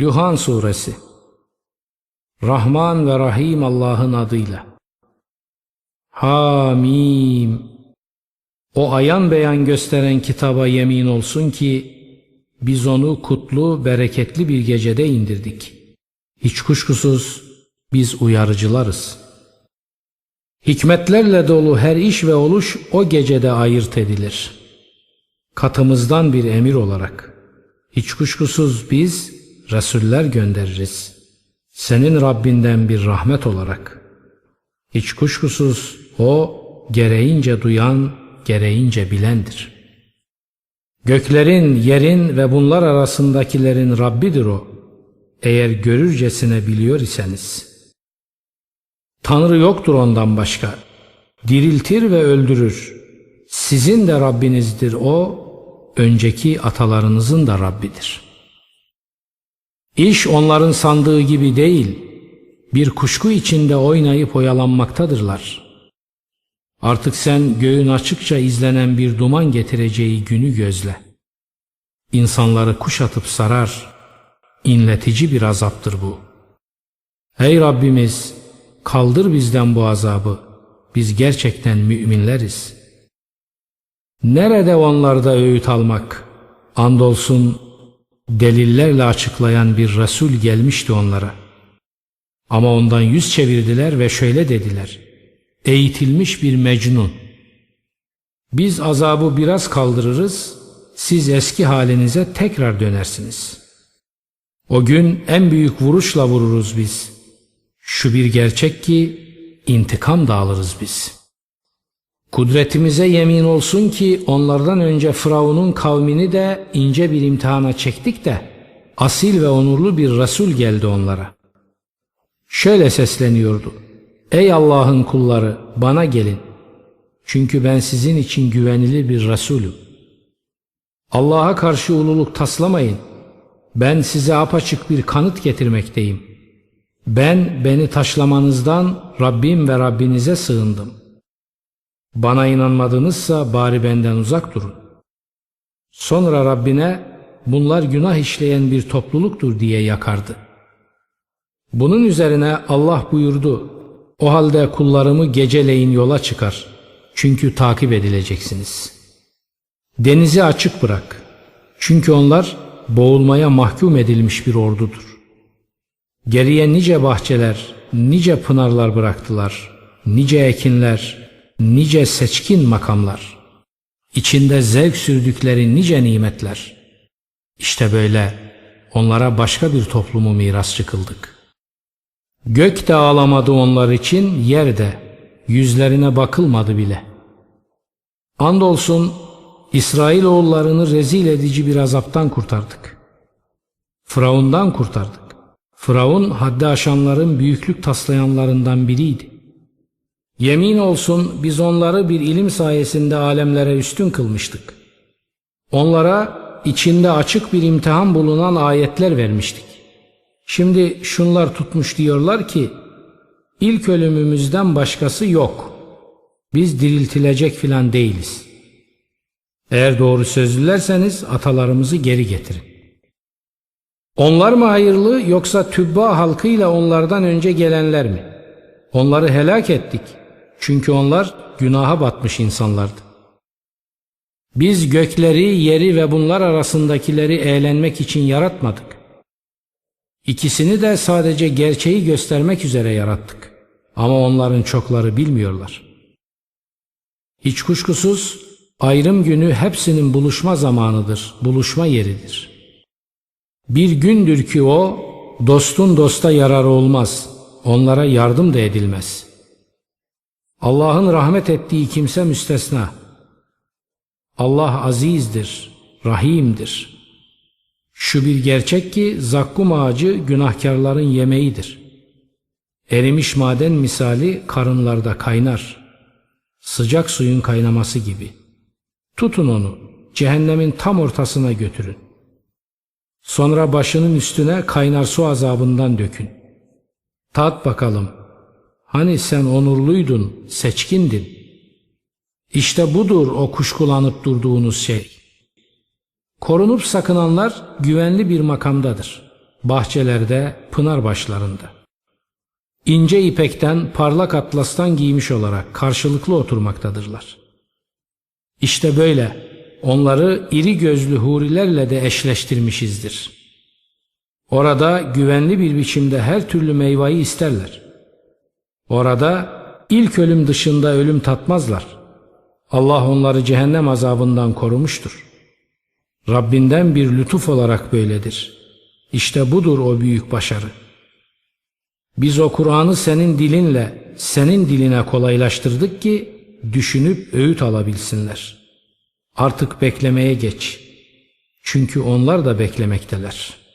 Duhan Suresi Rahman ve Rahim Allah'ın adıyla Hamim O ayan beyan gösteren kitaba yemin olsun ki biz onu kutlu, bereketli bir gecede indirdik. Hiç kuşkusuz biz uyarıcılarız. Hikmetlerle dolu her iş ve oluş o gecede ayırt edilir. Katımızdan bir emir olarak. Hiç kuşkusuz biz Resuller göndeririz. Senin Rabbinden bir rahmet olarak. Hiç kuşkusuz o gereğince duyan, gereğince bilendir. Göklerin, yerin ve bunlar arasındakilerin Rabbidir o. Eğer görürcesine biliyor iseniz. Tanrı yoktur ondan başka. Diriltir ve öldürür. Sizin de Rabbinizdir o, önceki atalarınızın da Rabbidir. İş onların sandığı gibi değil, bir kuşku içinde oynayıp oyalanmaktadırlar. Artık sen göğün açıkça izlenen bir duman getireceği günü gözle. İnsanları kuşatıp sarar, inletici bir azaptır bu. Ey Rabbimiz, kaldır bizden bu azabı, biz gerçekten müminleriz. Nerede onlarda öğüt almak? Andolsun delillerle açıklayan bir Resul gelmişti onlara. Ama ondan yüz çevirdiler ve şöyle dediler. Eğitilmiş bir mecnun. Biz azabı biraz kaldırırız, siz eski halinize tekrar dönersiniz. O gün en büyük vuruşla vururuz biz. Şu bir gerçek ki intikam da alırız biz. Kudretimize yemin olsun ki onlardan önce Firavun'un kavmini de ince bir imtihana çektik de asil ve onurlu bir Resul geldi onlara. Şöyle sesleniyordu. Ey Allah'ın kulları bana gelin. Çünkü ben sizin için güvenilir bir Resulüm. Allah'a karşı ululuk taslamayın. Ben size apaçık bir kanıt getirmekteyim. Ben beni taşlamanızdan Rabbim ve Rabbinize sığındım. Bana inanmadınızsa bari benden uzak durun. Sonra Rabbine bunlar günah işleyen bir topluluktur diye yakardı. Bunun üzerine Allah buyurdu. O halde kullarımı geceleyin yola çıkar. Çünkü takip edileceksiniz. Denizi açık bırak. Çünkü onlar boğulmaya mahkum edilmiş bir ordudur. Geriye nice bahçeler, nice pınarlar bıraktılar. Nice ekinler, nice seçkin makamlar. İçinde zevk sürdükleri nice nimetler. İşte böyle onlara başka bir toplumu mirasçı kıldık. Gök de ağlamadı onlar için, yer de, yüzlerine bakılmadı bile. Andolsun İsrail oğullarını rezil edici bir azaptan kurtardık. Firavundan kurtardık. Firavun haddi aşanların büyüklük taslayanlarından biriydi. Yemin olsun biz onları bir ilim sayesinde alemlere üstün kılmıştık. Onlara içinde açık bir imtihan bulunan ayetler vermiştik. Şimdi şunlar tutmuş diyorlar ki ilk ölümümüzden başkası yok. Biz diriltilecek filan değiliz. Eğer doğru sözlülerseniz atalarımızı geri getirin. Onlar mı hayırlı yoksa tübba halkıyla onlardan önce gelenler mi? Onları helak ettik. Çünkü onlar günaha batmış insanlardı. Biz gökleri, yeri ve bunlar arasındakileri eğlenmek için yaratmadık. İkisini de sadece gerçeği göstermek üzere yarattık. Ama onların çokları bilmiyorlar. Hiç kuşkusuz ayrım günü hepsinin buluşma zamanıdır, buluşma yeridir. Bir gündür ki o, dostun dosta yararı olmaz, onlara yardım da edilmez. Allah'ın rahmet ettiği kimse müstesna. Allah azizdir, rahimdir. Şu bir gerçek ki zakkum ağacı günahkarların yemeğidir. Erimiş maden misali karınlarda kaynar. Sıcak suyun kaynaması gibi. Tutun onu, cehennemin tam ortasına götürün. Sonra başının üstüne kaynar su azabından dökün. Tat bakalım. Hani sen onurluydun, seçkindin. İşte budur o kuşkulanıp durduğunuz şey. Korunup sakınanlar güvenli bir makamdadır. bahçelerde, pınar başlarında. İnce ipekten, parlak atlastan giymiş olarak karşılıklı oturmaktadırlar. İşte böyle onları iri gözlü hurilerle de eşleştirmişizdir. Orada güvenli bir biçimde her türlü meyveyi isterler. Orada ilk ölüm dışında ölüm tatmazlar. Allah onları cehennem azabından korumuştur. Rabbinden bir lütuf olarak böyledir. İşte budur o büyük başarı. Biz o Kur'an'ı senin dilinle, senin diline kolaylaştırdık ki düşünüp öğüt alabilsinler. Artık beklemeye geç. Çünkü onlar da beklemekteler.''